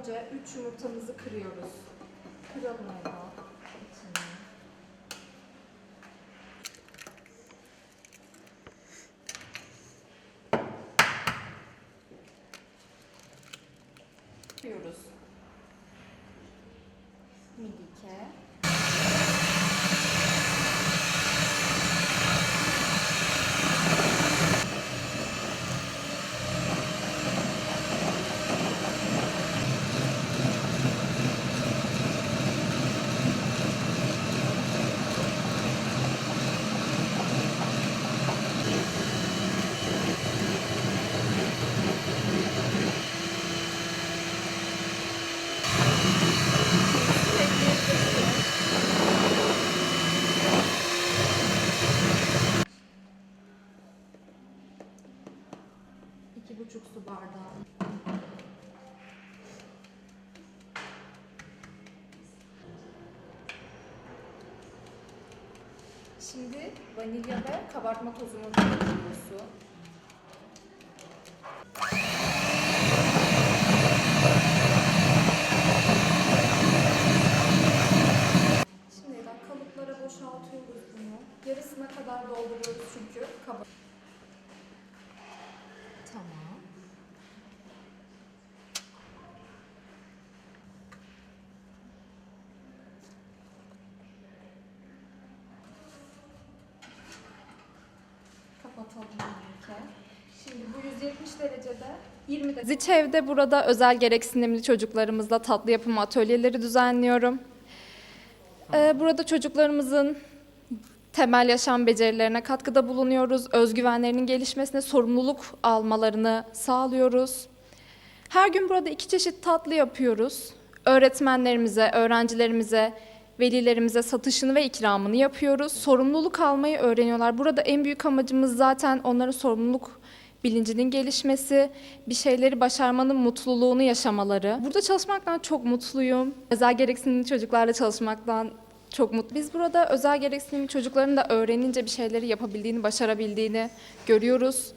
önce 3 yumurtamızı kırıyoruz. Kıralım Eda. İçini. Kırıyoruz. Midike. İki buçuk su bardağı. Şimdi vanilya ve kabartma tozunu koyuyoruz. Şimdi kalıplara boşaltıyoruz bunu. Yarısına kadar dolduruyoruz çünkü kabar. Tamam. Derecede 20 dakika. Ziçev'de burada özel gereksinimli çocuklarımızla tatlı yapım atölyeleri düzenliyorum. Ee, Burada çocuklarımızın temel yaşam becerilerine katkıda bulunuyoruz. Özgüvenlerinin gelişmesine, sorumluluk almalarını sağlıyoruz. Her gün burada iki çeşit tatlı yapıyoruz. Öğretmenlerimize, öğrencilerimize, velilerimize satışını ve ikramını yapıyoruz. Sorumluluk almayı öğreniyorlar. Burada en büyük amacımız zaten onların sorumluluk bilincinin gelişmesi, bir şeyleri başarmanın mutluluğunu yaşamaları. Burada çalışmaktan çok mutluyum. Özel gereksinimli çocuklarla çalışmaktan çok mutlu. Biz burada özel gereksinimli çocukların da öğrenince bir şeyleri yapabildiğini, başarabildiğini görüyoruz.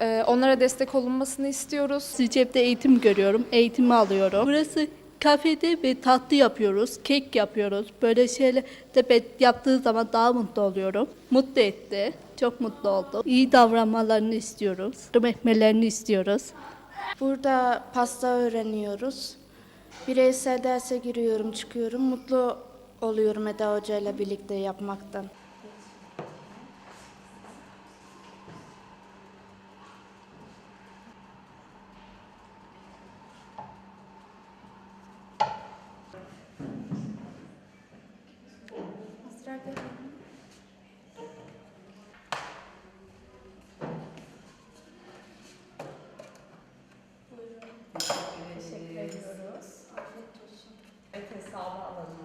Ee, Onlara destek olunmasını istiyoruz. Sicep'te eğitim görüyorum, eğitimi alıyorum. Burası kafede ve tatlı yapıyoruz, kek yapıyoruz. Böyle şeyler de yaptığı zaman daha mutlu oluyorum. Mutlu etti, çok mutlu oldum. İyi davranmalarını istiyoruz, yardım istiyoruz. Burada pasta öğreniyoruz. Bireysel derse giriyorum, çıkıyorum. Mutlu oluyorum Eda Hoca ile birlikte yapmaktan. Teşekkür ediyoruz. Evet, hesabı alalım